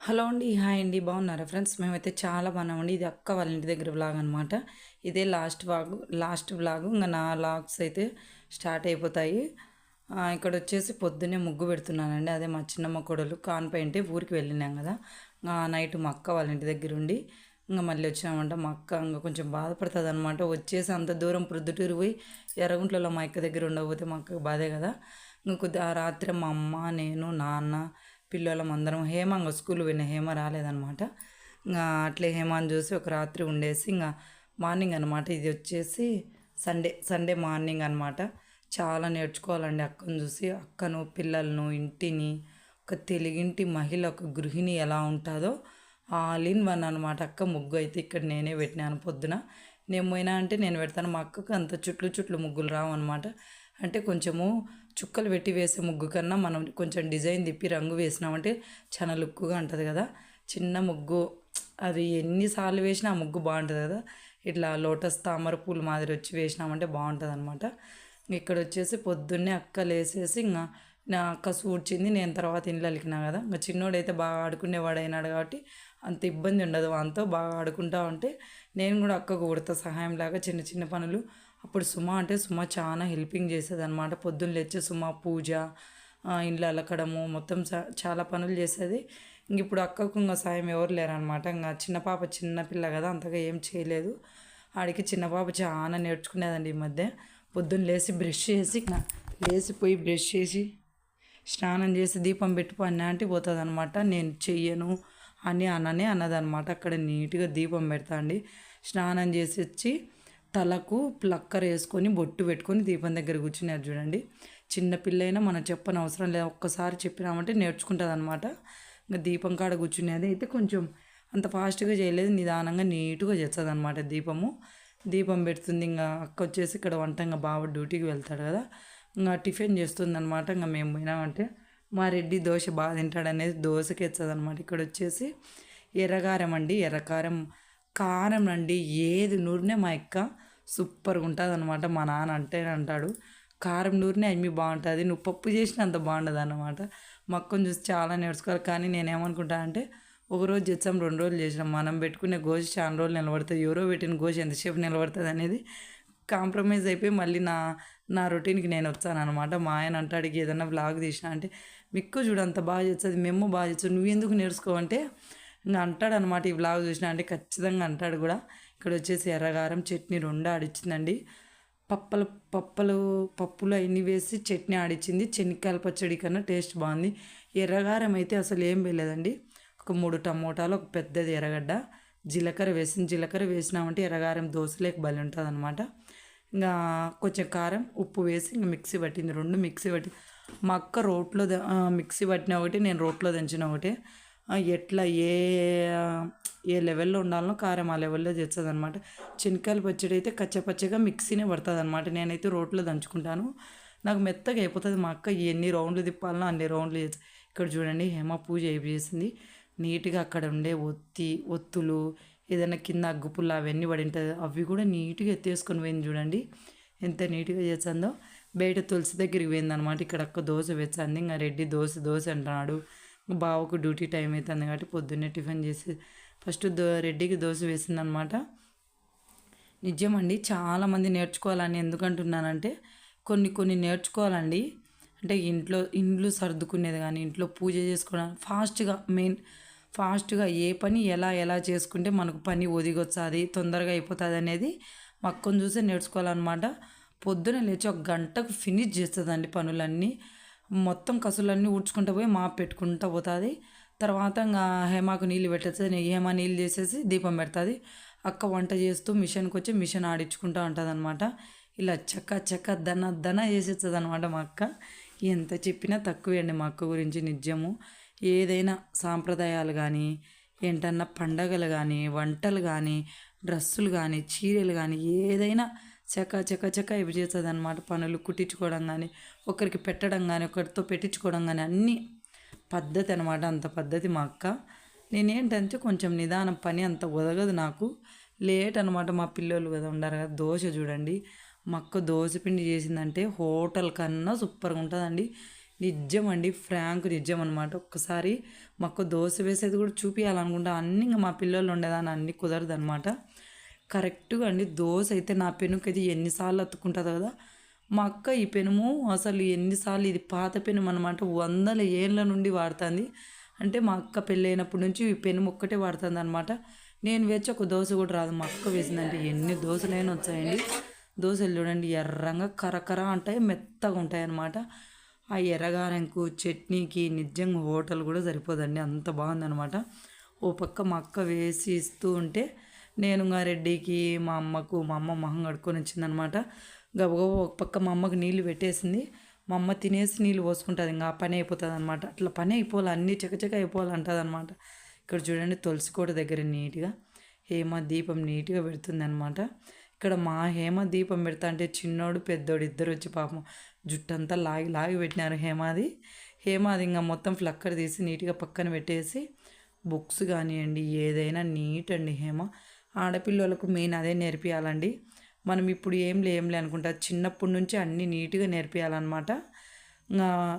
Hello అండి hi అండి బాగున్నారా ఫ్రెండ్స్? మేమైతే చాలా బాగున్నామండి. ఇది అక్క వాళ్ళ ఇంటి దగ్గర బ్లాగ్ అనమాట ఇదే లాస్ట్ బ్లాగ్ లాస్ట్ బ్లాగ్ ఇంకా నా లాగ్స్ అయితే స్టార్ట్ అయిపోతాయి. ఇక్కడ వచ్చేసి పొద్దున్నే ముగ్గు పెడుతున్నానండి. అదే మా చిన్నమ్మ కొడలు. కాన్పైంటే ఊరికి వెళ్ళినాం కదా. నైట్ మా అక్క వాళ్ళ ఇంటి దగ్గర ఉండి ఇంకా మళ్ళీ వచ్చినామంట. మా అక్క ఇంకా కొంచెం బాధపడుతుంది అనమాట వచ్చేసి అంత దూరం ప్రొద్దుటూరు పోయి ఎర్రగుంట్లలో మా అక్క దగ్గర ఉండకపోతే మా అక్కకు బాధే కదా. ఇంకా ఆ రాత్రి మా అమ్మ నేను నాన్న పిల్లలం అందరం. హేమ ఇంకా స్కూల్ పోయిన హేమ రాలేదనమాట ఇంకా అట్లే హేమాని చూసి ఒక రాత్రి ఉండేసి ఇంకా మార్నింగ్ అనమాట ఇది వచ్చేసి సండే సండే మార్నింగ్ అనమాట చాలా నేర్చుకోవాలండి అక్కను చూసి. అక్కను పిల్లలను ఇంటిని ఒక తెలుగింటి మహిళ ఒక గృహిణి ఎలా ఉంటుందో ఆల్ ఇన్ వన్ అనమాట అక్క ముగ్గు అయితే ఇక్కడ నేనే పెట్టినాను పొద్దున. నేను పోయినా అంటే నేను పెడతాను. మా అక్కకు అంత చుట్లు చుట్లు ముగ్గులు రావు అనమాట అంటే కొంచెము చుక్కలు పెట్టి వేసే ముగ్గు కన్నా మనం కొంచెం డిజైన్ తిప్పి రంగు వేసినామంటే చాలా లుక్గా ఉంటుంది కదా. చిన్న ముగ్గు అది ఎన్నిసార్లు వేసినా ఆ ముగ్గు బాగుంటుంది కదా. ఇట్లా లోటస్ తామర పూలు మాదిరి వచ్చి వేసినామంటే బాగుంటుంది అనమాట ఇక్కడ వచ్చేసి పొద్దున్నే అక్క లేసేసి ఇంకా నా అక్క సూడ్చింది నేను తర్వాత ఇంట్లో అలికినా కదా. ఇంకా చిన్నోడైతే బాగా ఆడుకునేవాడు అయినాడు కాబట్టి అంత ఇబ్బంది ఉండదు అంతా బాగా ఆడుకుంటా ఉంటే నేను కూడా అక్కకు ఉడత సహాయం లాగా చిన్న చిన్న పనులు అప్పుడు సుమ అంటే సుమ చాలా హెల్పింగ్ చేసేది అనమాట పొద్దున్న లేచి సుమ పూజ ఇండ్లు అలకడము మొత్తం చాలా పనులు చేసేది. ఇంక ఇప్పుడు అక్కకు ఇంకా సాయం ఎవరు లేరనమాట ఇంకా చిన్న పాప చిన్న పిల్ల కదా అంతగా ఏం చేయలేదు. ఆడికి చిన్న పాప చాలా నేర్చుకునేదండి ఈ మధ్య. పొద్దున్న లేచి బ్రష్ చేసి లేచిపోయి బ్రష్ చేసి స్నానం చేసి దీపం పెట్టుకో అన్న అంటే పోతుంది అనమాట నేను చెయ్యను అని అననే అన్నదనమాట అక్కడ నీట్గా దీపం పెడతా అండి స్నానం చేసి వచ్చి తలకు ప్లక్కర్ వేసుకొని బొట్టు పెట్టుకొని దీపం దగ్గర కూర్చున్నారు చూడండి. చిన్న పిల్లైనా మనం చెప్పని అవసరం లేదు. ఒక్కసారి చెప్పినామంటే నేర్చుకుంటుంది అనమాట ఇంకా దీపం కాడ కూర్చునేది అయితే కొంచెం అంత ఫాస్ట్గా చేయలేదు. నిదానంగా నీట్గా చేస్తుంది అనమాట దీపము. దీపం పెడుతుంది. ఇంకా అక్క వచ్చేసి ఇక్కడ వంట ఇంకా బావ డ్యూటీకి వెళ్తాడు కదా. ఇంకా టిఫిన్ చేస్తుంది అనమాట ఇంకా మేము పోయినామంటే మా రెడ్డి దోశ బాగా తింటాడనేది దోశకి ఇస్తుంది అనమాట ఇక్కడ వచ్చేసి ఎర్రగారం అండి. ఎర్రకారం కారం అండి. ఏది నూరినే మా అక్క సూపర్గా ఉంటుంది అనమాట మా నాన్న అంటే అంటాడు కారం నూరినే అమ్మి బాగుంటుంది నువ్వు పప్పు చేసినా అంత బాగుండదు అనమాట మా చూసి చాలా నేర్చుకోవాలి కానీ నేనేమనుకుంటా అంటే ఒక రోజు చేసాం రెండు రోజులు చేసినాం. మనం పెట్టుకునే గోజు చాలా రోజులు నిలబడుతుంది. ఎవరో పెట్టిన గోజు ఎంతసేపు నిలబడుతుంది అనేది కాంప్రమైజ్ అయిపోయి మళ్ళీ నా నా రొటీన్కి నేను వచ్చాను అనమాట మా ఆయన అంటాడు ఏదైనా బ్లాగ్ తీసినా అంటే మిక్కు చూడు అంత బాగా చేస్తుంది మేము బాగా చేస్తాం నువ్వు ఎందుకు నేర్చుకోవంటే ఇంకా అంటాడు అనమాట ఈ బ్లాగ్ చూసిన. అంటే ఖచ్చితంగా అంటాడు కూడా. ఇక్కడ వచ్చేసి ఎర్రగారం చట్నీ రెండు ఆడిచ్చిందండి. పప్పలు పప్పలు పప్పులు అవన్నీ వేసి చట్నీ ఆడిచ్చింది. చెనిక్కాయల పచ్చడి కన్నా టేస్ట్ బాగుంది. ఎర్రగారం అయితే అసలు ఏం వేయలేదండి. ఒక మూడు టమోటాలు ఒక పెద్దది ఎర్రగడ్డ జీలకర్ర వేసింది. జీలకర్ర వేసినామంటే ఎర్రగారం దోశలేకి బలి ఉంటుంది అనమాట ఇంకా కొంచెం కారం ఉప్పు వేసి ఇంకా మిక్సీ పట్టింది. రెండు మిక్సీ పట్టి మా అక్క రోట్లో మిక్సీ పట్టిన ఒకటి నేను రోట్లో దంచిన ఒకటి. ఎట్లా ఏ ఏ లెవెల్లో ఉండాలనో కారం ఆ లెవెల్లో చేస్తుంది అనమాట చెనక్కాయల పచ్చడి అయితే కచ్చపచ్చగా మిక్సీనే పడుతుంది అనమాట నేనైతే రోట్లో దంచుకుంటాను. నాకు మెత్తగా అయిపోతుంది మా అక్క ఎన్ని రౌండ్లు తిప్పాలనో అన్ని రౌండ్లు చేసి ఇక్కడ చూడండి హేమ పూజ చేసింది. నీట్గా అక్కడ ఉండే ఒత్తి ఒత్తులు ఏదైనా కింద అగ్గుపుల్ల అవన్నీ పడి ఉంటుంది అవి కూడా నీట్గా ఎత్తేసుకొని పోయింది చూడండి. ఎంత నీట్గా చేసిందో బయట తులసి దగ్గరికి పోయింది అనమాట ఇక్కడ అక్క దోశ వేసింది ఇంకా రెడ్డి దోశ దోశ అంటున్నాడు. బావకు డ్యూటీ టైం అవుతుంది కాబట్టి పొద్దున్నే టిఫిన్ చేసి ఫస్ట్ దో రెడ్డికి దోశ వేసిందనమాట. నిజమండి చాలామంది నేర్చుకోవాలని ఎందుకంటున్నానంటే కొన్ని కొన్ని నేర్చుకోవాలండి. అంటే ఇంట్లో ఇండ్లు సర్దుకునేది కానీ ఇంట్లో పూజ చేసుకోవడం ఫాస్ట్గా మెయిన్ ఫాస్ట్గా ఏ పని ఎలా ఎలా చేసుకుంటే మనకు పని ఒదిగొచ్చాది తొందరగా అయిపోతుంది అనేది మా చూసే నేర్చుకోవాలన్నమాట. పొద్దున లేచి ఒక గంటకు ఫినిష్ చేస్తుందండి పనులన్నీ. మొత్తం కసులన్నీ ఊడ్చుకుంటూ పోయి మా పెట్టుకుంటూ పోతుంది. తర్వాత ఇంకా హేమాకు నీళ్ళు పెట్టేస్తుంది. హేమ నీళ్ళు చేసేసి దీపం పెడుతుంది. అక్క వంట చేస్తూ మిషన్కి వచ్చి మిషన్ ఆడించుకుంటూ ఉంటుంది అనమాట ఇలా చక్క చక్క దన దన చేసేస్తుంది అనమాట మా అక్క. ఎంత చెప్పినా తక్కువే అండి మా అక్క గురించి నిజము. ఏదైనా సాంప్రదాయాలు కానీ ఏంటన్నా పండగలు కానీ వంటలు కానీ డ్రెస్సులు కానీ చీరలు కానీ ఏదైనా చకా చక చక ఇవి చేస్తుంది అనమాట పనులు కుట్టించుకోవడం కానీ ఒకరికి పెట్టడం కానీ ఒకరితో పెట్టించుకోవడం కానీ అన్నీ పద్ధతి అనమాట అంత పద్ధతి మా అక్క. నేనేంటంటే కొంచెం నిదానం పని అంత ఒదగదు నాకు. లేట్ అనమాట మా పిల్లలు కదా ఉండరు కదా దోశ చూడండి. మా అక్క దోశ పిండి చేసిందంటే హోటల్ కన్నా సూపర్గా ఉంటుందండి. నిజం అండి ఫ్రాంక్ నిజం అనమాట ఒక్కసారి మాకు దోశ వేసేది కూడా చూపించాలనుకుంటా అన్నీ ఇంకా మా పిల్లలు ఉండేదాన్ని అన్నీ కుదరదు అనమాట కరెక్ట్గా అండి. దోశ అయితే నా పెనుకది ఎన్నిసార్లు అతుక్కుంటుందో కదా. మా అక్క ఈ పెనుము అసలు ఎన్నిసార్లు ఇది పాత పెనుము అనమాట వందల ఏళ్ళ నుండి వాడుతుంది. అంటే మా అక్క పెళ్ళైనప్పటి నుంచి ఈ పెనుము ఒక్కటే వాడుతుంది అనమాట నేను వేచి ఒక దోశ కూడా రాదు. మా అక్క వేసిందంటే ఎన్ని దోశలైనా వచ్చాయండి. దోశలు చూడండి ఎర్రంగా కరకర ఉంటాయి మెత్తగా ఉంటాయి అన్నమాట ఆ ఎర్రగారంకు చట్నీకి నిజంగా హోటల్ కూడా సరిపోదండి. అంత బాగుందనమాట ఓ పక్క మా అక్క వేసి ఇస్తూ ఉంటే నేను ఇంకా రెడ్డికి మా అమ్మకు మా అమ్మ మొహం కడుక్కొని వచ్చిందనమాట. గబగబ ఒక పక్క మా అమ్మకు నీళ్ళు పెట్టేసింది. మా అమ్మ తినేసి నీళ్ళు పోసుకుంటుంది ఇంకా పని అయిపోతుంది అనమాట అట్లా పని అయిపోవాలి అన్నీ చకచక అయిపోవాలంటుంది అనమాట ఇక్కడ చూడండి తులసి కోట దగ్గర నీట్గా హేమ దీపం నీట్గా పెడుతుంది అనమాట ఇక్కడ మా హేమ దీపం పెడతా అంటే చిన్నోడు పెద్దోడు ఇద్దరు వచ్చి పాపం జుట్టంతా లాగి లాగి పెట్టినారు హేమాది. హేమాది ఇంకా మొత్తం ఫ్లక్కర్ తీసి నీట్గా పక్కన పెట్టేసి బుక్స్ కానివ్వండి ఏదైనా నీట్ అండి హేమ. ఆడపిల్లలకు మెయిన్ అదే నేర్పియాలండి. మనం ఇప్పుడు ఏం లేంలే అనుకుంటా చిన్నప్పటి నుంచి అన్నీ నీట్గా నేర్పియాలన్నమాట.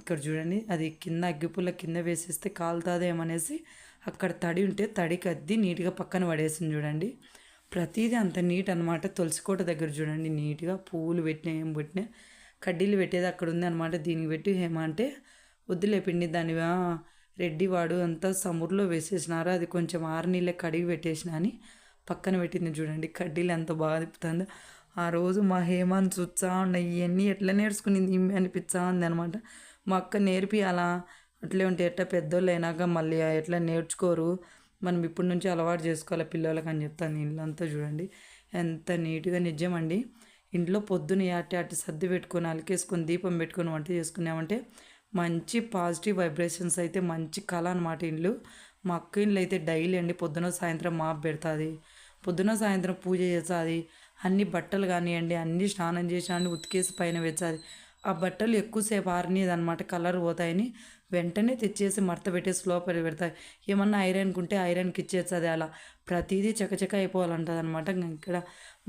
ఇక్కడ చూడండి అది కింద అగ్గిపుల్ల కింద వేసేస్తే కాలుతుందేమనేసి అక్కడ తడి ఉంటే తడికి అద్ది నీట్గా పక్కన పడేసింది చూడండి. ప్రతిదీ అంత నీట్ అనమాట తులసికోట దగ్గర చూడండి నీట్గా పూలు పెట్టినా ఏం పెట్టినా. కడ్డీలు పెట్టేది అక్కడ ఉంది అనమాట దీనికి పెట్టి ఏమంటే వద్దులేపిండి దాని రెడ్డి వాడు అంతా సముర్లో వేసేసినారు అది కొంచెం ఆరు నీళ్ళే కడిగి పెట్టేసిన అని. పక్కన పెట్టింది చూడండి. కడ్డీలు ఎంత బాగా తిప్పుతుందో. ఆ రోజు మా హేమాన్ చూచా ఉండ ఇవన్నీ ఎట్లా నేర్చుకునింది ఇమ్మి అనిపించా ఉంది అనమాట మా అక్క నేర్పి అలా అట్లే ఉంటే ఎట్లా పెద్దోళ్ళు అయినాక మళ్ళీ ఎట్లా నేర్చుకోరు? మనం ఇప్పటి నుంచి అలవాటు చేసుకోవాలి పిల్లలకి అని చెప్తాను ఇల్లంతా చూడండి. ఎంత నీట్గా నిజమండి ఇంట్లో పొద్దున అట్టి అట్టి సర్ది పెట్టుకొని అలికేసుకొని దీపం పెట్టుకొని వంట చేసుకున్నామంటే మంచి పాజిటివ్ వైబ్రేషన్స్ అయితే మంచి కళ అనమాట ఇల్లు మా అక్క ఇంట్లో అయితే డైలీ అండి పొద్దున సాయంత్రం మాప్ పెడుతుంది. పొద్దున సాయంత్రం పూజ చేస్తుంది. అన్ని బట్టలు కానివ్వండి అన్ని స్నానం చేసి ఉతికేసి పైన వెచ్చాది ఆ బట్టలు ఎక్కువసేపు ఆరినది అనమాట కలర్ పోతాయని వెంటనే తెచ్చేసి మడత పెట్టేసి లోపల పెడతాయి ఏమన్నా ఐరన్కి ఉంటే ఐరన్కి ఇచ్చేస్తుంది అలా. ప్రతిదీ చకచక అయిపోవాలంటుంది అనమాట ఇక్కడ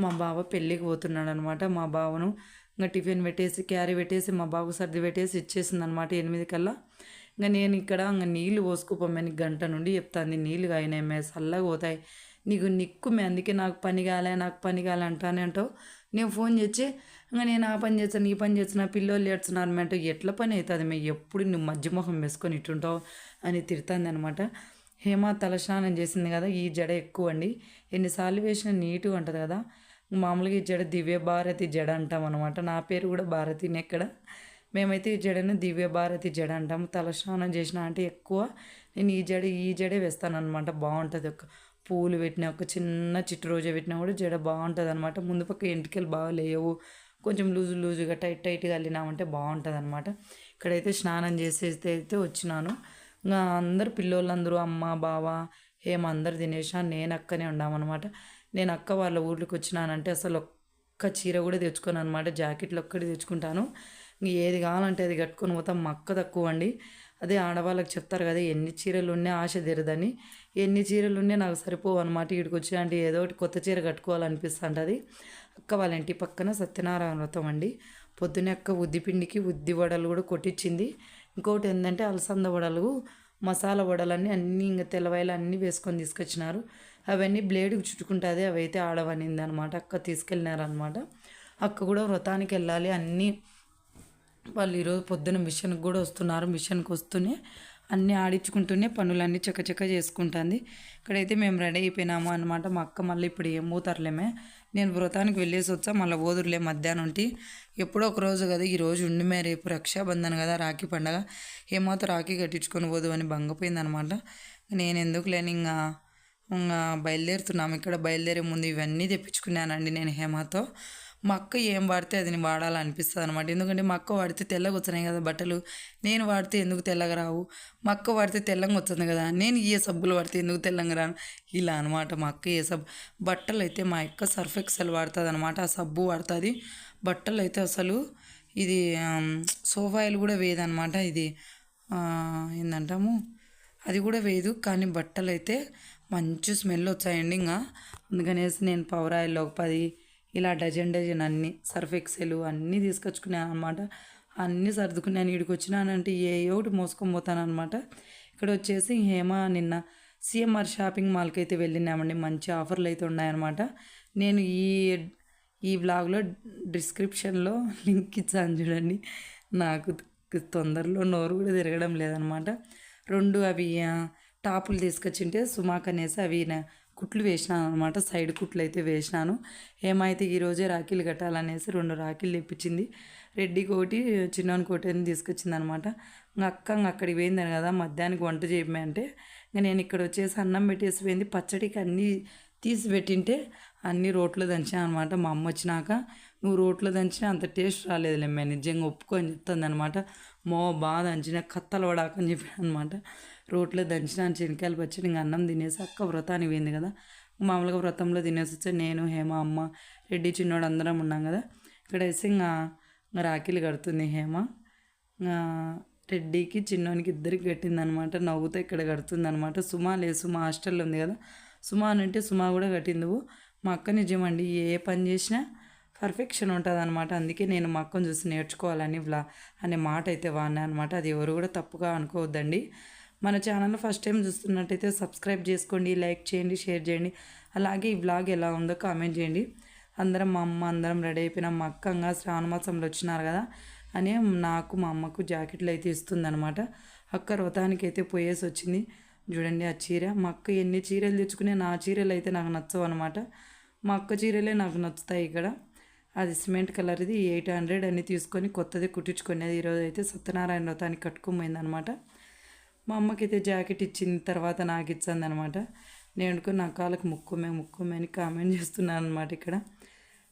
మా బావ పెళ్ళికి పోతున్నాడు అనమాట మా బావను ఇంకా టిఫిన్ పెట్టేసి క్యారీ పెట్టేసి మా బాబు సర్ది పెట్టేసి ఇచ్చేసింది అనమాట ఎనిమిది కల్లా. ఇంకా నేను ఇక్కడ ఇంకా నీళ్ళు పోసుకుపోమని గంట నుండి చెప్తాను నీళ్ళు కాయినాయి చల్లగా పోతాయి. నీకు నిక్కుమే అందుకే నాకు పని కాలే నాకు పని కాలే అంటానే అంటావు. నేను ఫోన్ చేసి ఇంకా నేను ఆ పని చేస్తాను ఈ పని చేస్తున్నా పిల్లలు ఏడ్చున్నారు అంటే ఎట్లా పని అవుతుంది మేము ఎప్పుడు నువ్వు మధ్య మొహం వేసుకొని ఇట్టుంటావు అని తిడుతుంది అనమాట హేమ తలస్నానం చేసింది కదా ఈ జడ ఎక్కువ అండి. ఎన్నిసార్లు వేసినా నీట్గా ఉంటుంది కదా. మామూలుగా ఈ జడ దివ్య భారతి జడ అంటాం అనమాట నా పేరు కూడా భారతిని ఎక్కడ మేమైతే ఈ జడను దివ్య భారతి జడ అంటాము తలస్నానం చేసిన అంటే ఎక్కువ. నేను ఈ జడ ఈ జడే వేస్తాను అనమాట బాగుంటుంది. ఒక పూలు పెట్టిన ఒక చిన్న చిట్టు రోజు పెట్టినా కూడా జడ బాగుంటుంది అనమాట ముందు పక్క ఎంటికలు బాగా లేవు. కొంచెం లూజు లూజుగా టైట్ టైట్గా వెళ్ళినామంటే బాగుంటుంది అనమాట ఇక్కడైతే స్నానం చేసేస్తే అయితే వచ్చినాను. ఇంకా అందరు పిల్లోళ్ళందరూ అమ్మ బావ ఏం అందరు తినేసా నేను అక్కనే ఉన్నామన్నమాట నేను అక్క వాళ్ళ ఊర్లోకి వచ్చినానంటే అసలు ఒక్క చీర కూడా తెచ్చుకోను అనమాట జాకెట్లు ఒక్కటి తెచ్చుకుంటాను. ఏది కావాలంటే అది కట్టుకొని పోతాం. మక్క అక్క తక్కువ అండి. అదే ఆడవాళ్ళకి చెప్తారు కదా ఎన్ని చీరలు ఉన్నాయి ఆశ తీరదని. ఎన్ని చీరలు ఉన్నాయి నాకు సరిపోవు అనమాట ఇక్కడికి వచ్చి అంటే ఏదో ఒకటి కొత్త చీర కట్టుకోవాలనిపిస్తుంటుంది అక్క వాళ్ళ ఇంటి పక్కన సత్యనారాయణ వ్రతం అండి. పొద్దున్నే అక్క ఉద్దిపిండికి ఉద్ది వడలు కూడా కొట్టించింది ఇంకోటి ఏంటంటే అలసంద వడలు మసాలా వడలన్నీ అన్నీ ఇంకా తెల్లవాయలు అన్నీ వేసుకొని తీసుకొచ్చినారు. అవన్నీ బ్లేడ్కి చుట్టుకుంటుంది. అవి అయితే ఆడవనింది అనమాట అక్క తీసుకెళ్ళినారనమాట అక్క కూడా వ్రతానికి వెళ్ళాలి. అన్నీ వాళ్ళు ఈరోజు పొద్దున మిషన్కి కూడా వస్తున్నారు. మిషన్కి వస్తూనే అన్నీ ఆడించుకుంటూనే పనులన్నీ చకచక చేసుకుంటుంది. ఇక్కడైతే మేము రెడీ అయిపోయినాము అనమాట మా అక్క మళ్ళీ ఇప్పుడు ఏం పోతారులేమే. నేను వ్రతానికి వెళ్ళేసి వచ్చా మళ్ళీ ఓదురులే మధ్యాహ్నం ఉంటే ఎప్పుడో ఒక రోజు కదా ఈరోజు ఉండిమే రేపు రక్షాబంధన్ కదా రాఖీ పండగ. ఏమాత్రం రాఖీ కట్టించుకొని పోదు అని భంగపోయిందనమాట నేను ఎందుకు లేని ఇంకా ఇంకా బయలుదేరుతున్నాము. ఇక్కడ బయలుదేరే ముందు ఇవన్నీ తెప్పించుకున్నానండి నేను హేమతో. మా అక్క ఏం వాడితే అది వాడాలనిపిస్తుంది అనమాట ఎందుకంటే మా అక్క వాడితే తెల్లగా వచ్చినాయి కదా బట్టలు. నేను వాడితే ఎందుకు తెల్లగా రావు? మా అక్క వాడితే తెల్లగా వచ్చింది కదా. నేను ఏ సబ్బులు వాడితే ఎందుకు తెల్లంగా రాను? ఇలా అనమాట మా అక్క ఏ సబ్బు. బట్టలు అయితే మా అక్క సర్ఫ్ ఎక్సెల్ వాడుతుంది అనమాట ఆ సబ్బు వాడుతుంది. బట్టలు అయితే అసలు ఇది సోఫాయిల్ కూడా వేయదనమాట ఇది. ఏంటంటాము అది కూడా వేయదు. కానీ బట్టలు అయితే మంచి స్మెల్ వచ్చాయండి ఇంకా అందుకనేసి నేను పవర్ ఆయిల్లో ఒక పది ఇలా డజన్ డజన్ అన్ని సర్ఫ్ ఎక్సెల్ అన్నీ తీసుకొచ్చుకున్నాను అనమాట అన్నీ సర్దుకున్నాను ఇక్కడికి వచ్చినానంటే ఏ ఒకటి మోసుకొని పోతాను ఇక్కడ వచ్చేసి హేమ నిన్న సిఎంఆర్ షాపింగ్ మాల్కి అయితే వెళ్ళినామండి. మంచి ఆఫర్లు అయితే ఉన్నాయన్నమాట. నేను ఈ ఈ బ్లాగ్లో డిస్క్రిప్షన్లో లింక్ ఇచ్చాను చూడండి. నాకు తొందరలో నోరు కూడా తిరగడం లేదనమాట రెండు అవి టాపులు తీసుకొచ్చింటే సుమాక్ అనేసి అవి నా- కుట్లు వేసినాను అనమాట సైడ్ కుట్లు అయితే వేసినాను. ఏమైతే ఈరోజే రాఖీలు కట్టాలనేసి రెండు రాఖీలు తెప్పించింది. రెడ్డి కోటి చిన్నోనికి కోటి అని తీసుకొచ్చింది అనమాట ఇంకా అక్క అక్కడికి పోయిందని కదా మధ్యాహ్నానికి వంట చేయమే అంటే ఇంకా నేను ఇక్కడ వచ్చేసి అన్నం పెట్టేసి పోయింది. పచ్చడికి అన్నీ తీసి పెట్టింటే అన్ని రోట్లో దంచాను అనమాట మా అమ్మ వచ్చినాక నువ్వు రోట్లో దంచినా అంత టేస్ట్ రాలేదులే మేము నిజంగా ఒప్పుకొని చెప్తుంది అనమాట మో బాగా దంచిన కత్తలు పడాకని చెప్పాను అనమాట రోట్లో దంచిన శనకాయలు పచ్చడి ఇంకా అన్నం తినేసి అక్క వ్రతానికి పోయింది కదా. మామూలుగా వ్రతంలో తినేసి వచ్చి నేను హేమ అమ్మ రెడ్డి చిన్నోడు అందరం ఉన్నాం కదా. ఇక్కడ వేసి ఇంకా రాఖీలు కడుతుంది హేమ. రెడ్డికి చిన్నోనికి ఇద్దరికి కట్టిందనమాట. నవ్వుతో ఇక్కడ కడుతుంది అనమాట సుమా లేదు సుమా హాస్టల్లో ఉంది కదా. సుమా అని అంటే సుమా కూడా కట్టింది. మా అక్క నిజమండి ఏ పని చేసినా పర్ఫెక్షన్ ఉంటుంది అనమాట అందుకే నేను మా అక్కను చూసి నేర్చుకోవాలని వ్లా అనే మాట అయితే వాడినా అనమాట. అది ఎవరు కూడా తప్పుగా అనుకోవద్దండి. మన ఛానల్ ఫస్ట్ టైం చూస్తున్నట్టయితే సబ్స్క్రైబ్ చేసుకోండి లైక్ చేయండి షేర్ చేయండి. అలాగే ఈ బ్లాగ్ ఎలా ఉందో కామెంట్ చేయండి. అందరం మా అమ్మ అందరం రెడీ అయిపోయినాం. మా అక్కంగా శ్రావణ మాసంలో వచ్చినారు కదా అని నాకు మా అమ్మకు జాకెట్లు అయితే ఇస్తుందనమాట అక్క వ్రతానికి అయితే పోయేసి వచ్చింది. చూడండి ఆ చీర. మా అక్క ఎన్ని చీరలు తెచ్చుకునే నా చీరలు అయితే నాకు నచ్చవు అనమాట మా అక్క చీరలే నాకు నచ్చుతాయి ఇక్కడ. అది సిమెంట్ కలర్ది ఎయిట్ హండ్రెడ్ అని తీసుకొని కొత్తది కుట్టించుకునేది ఈరోజు అయితే సత్యనారాయణ వ్రతానికి కట్టుకోమైంది అనమాట మా అమ్మకైతే జాకెట్ ఇచ్చిన తర్వాత నాకు ఇచ్చింది అనమాట నేను అనుకో నా కాళ్ళకి ముక్కుమే ముక్కుమే అని కామెంట్ చేస్తున్నాను అనమాట ఇక్కడ.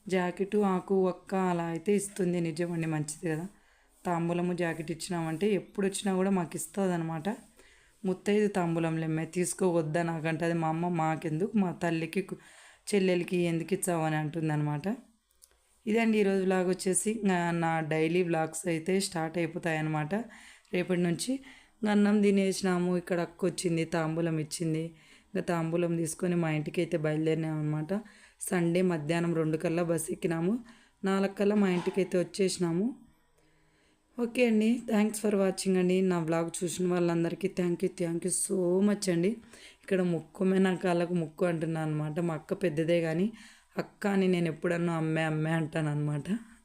జాకెట్ ఆకు ఒక్క అలా అయితే ఇస్తుంది. నిజమండి మంచిది కదా. తాంబూలము జాకెట్ ఇచ్చినామంటే ఎప్పుడు వచ్చినా కూడా మాకు ఇస్తుంది అనమాట ముత్తైదు తాంబూలంలేమే తీసుకోవద్దా నాకంటే? అది మా అమ్మ మాకెందుకు? మా తల్లికి చెల్లెలకి ఎందుకు ఇచ్చావు అని అంటుంది అనమాట ఇదండి ఈరోజు వ్లాగ్ వచ్చేసి నా డైలీ వ్లాగ్స్ అయితే స్టార్ట్ అయిపోతాయి అన్నమాట రేపటి నుంచి అన్నం తినేసినాము ఇక్కడ అక్క వచ్చింది తాంబూలం ఇచ్చింది. ఇంకా తాంబూలం తీసుకొని మా ఇంటికి అయితే బయలుదేరినాం అనమాట సండే మధ్యాహ్నం రెండు కల్లా బస్ ఎక్కినాము. నాలుగు కల్లా మా ఇంటికి అయితే వచ్చేసినాము. ఓకే అండి థ్యాంక్స్ ఫర్ వాచింగ్ అండి. నా బ్లాగ్ చూసిన వాళ్ళందరికీ thank you thank you so much అండి. ఇక్కడ ముక్కుమే నా కాళ్ళకు ముక్కు అంటున్నాను అనమాట మా అక్క పెద్దదే కానీ అక్క అని నేను ఎప్పుడన్నా అమ్మే అమ్మే అంటాను అనమాట